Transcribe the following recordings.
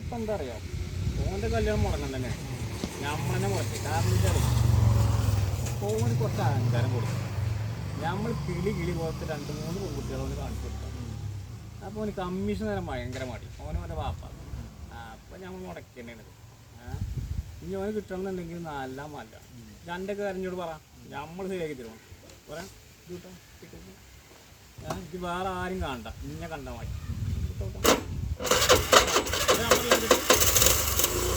ഇപ്പം എന്താ അറിയാം? ഓന്റെ കല്യാണം മുടങ്ങാൻ തന്നെ. നമ്മളെന്നെ മുടക്കി. കാരണം എന്താ കുറച്ച് അഹങ്കാരം കൊടുക്കും. നമ്മൾ കിളി കിളി പോലത്തെ രണ്ട് മൂന്ന് പെൺകുട്ടികളെ ഓന് കാണിച്ചു കൊടുക്കാം അപ്പോൾ ഓന് കമ്മീഷൻ നേരം ഭയങ്കര മടി. ഓന് ഓന്റെ വാപ്പ. അപ്പം നമ്മൾ മുടക്കി ഇനി ഓന് കിട്ടണമെന്നുണ്ടെങ്കിൽ നല്ല മല്ല രണ്ടൊക്കെ കരഞ്ഞോട് പറ. നമ്മൾ ശരിയാക്കി തരുമോ? പറയാം ഇത് വേറെ ആരും കാണണ്ട ഇന്നെ കണ്ട മതി Vamos lá, vamos lá.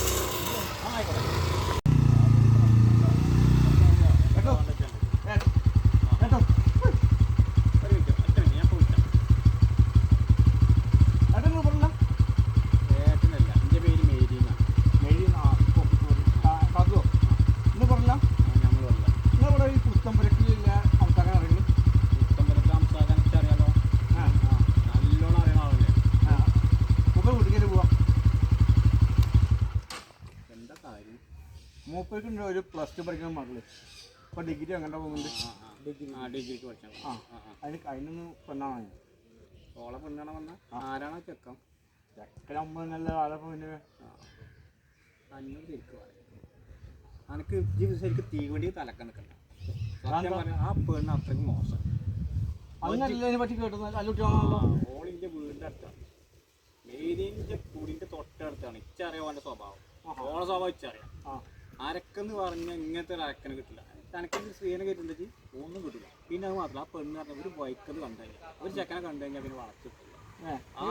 മൂപ്പർക്ക് ഒരു പ്ലസ് ടു പഠിക്കുന്ന മകൾ ഇപ്പൊ ഡിഗ്രി അങ്ങനെ പോകുന്നുണ്ട്. ആ, ഡിഗ്രിക്ക് പഠിച്ചാ മതി. ആ. അതിന് അതിനൊന്ന് പെണ്ണാണ് ഓളെ പെണ്ണാണോ വന്ന? ആരാണോ ചെക്കൻ? ചെക്കനമ്മ നല്ല ആളപ്പം പിന്നെ. ശരിക്കും അനക്ക് ശരിക്കും തീവണ്ടി തലക്ക നിൽക്കണ്ട. ആ പെണ്ണ് അത്രയ്ക്ക് മോശം. അങ്ങനല്ല പറ്റി കേട്ടത് നല്ല കുട്ടിയാണല്ലോ. ഓളിന്റെ വീടിന്റെ അടുത്താണ് മേരിന്റെ കൂടിന്റെ തൊട്ടടുത്താണ്. ഇച്ചറിയാം ഓന്റെ സ്വഭാവം. ഓളെ സ്വഭാവം ഇച്ചറിയാം. ആ. അരക്കെന്ന് പറഞ്ഞാൽ ഇങ്ങനത്തെ ഒരു അരക്കനെ കിട്ടില്ല. തനക്കൊരു സ്ത്രീനെ കേട്ടിട്ടുണ്ടെങ്കിൽ ഒന്നും കിട്ടില്ല. പിന്നെ അത് മാത്രം ആ പെണ്ണ് പറഞ്ഞ ഒരു ബൈക്കത് കണ്ടു കഴിഞ്ഞാൽ ഒരു ചെക്കനെ കണ്ടു കഴിഞ്ഞാൽ പിന്നെ വളച്ചു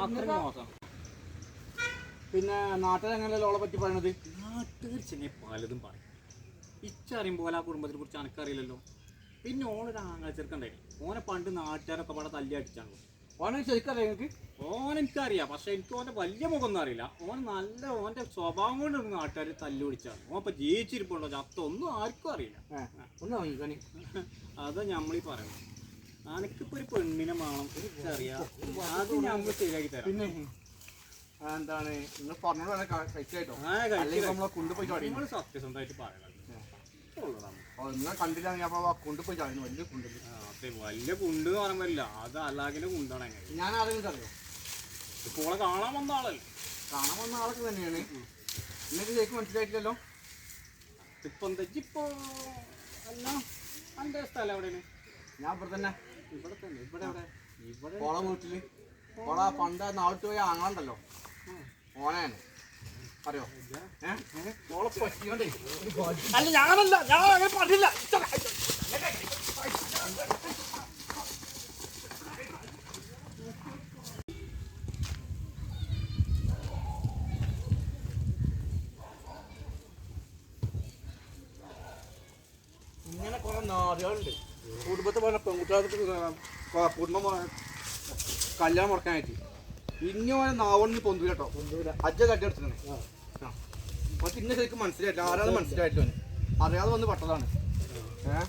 അത്രയും മോശമാണ്. പിന്നെ നാട്ടിൽ എങ്ങനെയല്ലോ ഓളെ പറ്റി പറയണത്? നാട്ടുകാർ ചെങ്ങനെ പലതും പറയും. ഇച്ചറിയും പോലെ ആ കുടുംബത്തിനെ കുറിച്ച് അനക്കറിയില്ലല്ലോ പിന്നെ ഓളൊരു ആങ്ങള ചെറുക്കണ്ടായി ഓനെ പണ്ട് നാട്ടുകാരൊക്കെ പാടെ തല്ലി അടിച്ചാണ് ഓനെ ശരിക്കറിയാം നിങ്ങൾക്ക് ഓൻ എനിക്കറിയാം. പക്ഷെ എനിക്ക് ഓന്റെ വലിയ മുഖമൊന്നും അറിയില്ല. ഓൻ നല്ല ഓന്റെ സ്വഭാവം കൊണ്ട് നാട്ടുകാർ തല്ലു പിടിച്ചാണ് ഓൻ ഇപ്പം ജീവിച്ചിരിപ്പുണ്ടോ ചത്ത ഒന്നും ആർക്കും അറിയില്ല. ഒന്നും വാങ്ങിക്കാനി. അതാ ഞമ്മളീ പറയണം ഒരു പെണ്ണിനെ വേണം. എനിക്കറിയാം അത് ഞമ്മൾ ശരിയാക്കി തരാം. പിന്നെ എന്താണ് നിങ്ങൾ കഴിച്ചായിട്ടോ നമ്മളെ കൊണ്ടുപോയി സത്യസന്ധമായിട്ട് പറയണം വലിയ കുണ്ടത് അതെ വലിയ കുണ്ട് എന്ന് പറയുമ്പോല്ല അത് അല്ലാകിന്റെ കുണ്ടാണ് ഞാൻ ആരെങ്കിലും അറിയോ ഇപ്പോളെ കാണാൻ വന്ന ആളല്ലേ? കാണാൻ വന്ന ആളൊക്കെ തന്നെയാണ്. നിങ്ങൾക്ക് ചേക്ക് മനസ്സിലായിട്ടില്ലല്ലോ? ഇപ്പൊ അല്ല എന്റെ സ്ഥലം എവിടെയാണ്? ഞാൻ ഇവിടെ തന്നെ. ഇവിടെ തന്നെ. ഇവിടെ എവിടെ? ഇവിടെ ഓള വീട്ടിൽ. ഓള പണ്ട് നാട്ടിൽ പോയ ആങ്ങളുണ്ടല്ലോ ഓനാണ് അറിയോ? അല്ല ഞാനല്ല ഞാൻ അങ്ങനെ പറഞ്ഞില്ല. ഇങ്ങനെ കുറെ നാടുകളുണ്ട്. കുടുംബത്തെ പറഞ്ഞ പെൺകുട്ടികൾക്ക് കുടുംബം കല്യാണം മുടക്കാനായിട്ട്. ഇനി ഓനെ നാവണ്ണി പൊന്തൂല കേട്ടോ അജ്ജ കട്ടിയെടുത്തിട്ടുണ്ട് അവർക്ക് ഇന്ന ശരിക്കും മനസ്സിലായിട്ടില്ല. ആരാണ് മനസ്സിലായിട്ടില്ല. ഓന് അറിയാതെ വന്ന് പട്ടതാണ്. ഏ?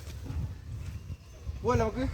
പോവല്ലേ നമുക്ക്?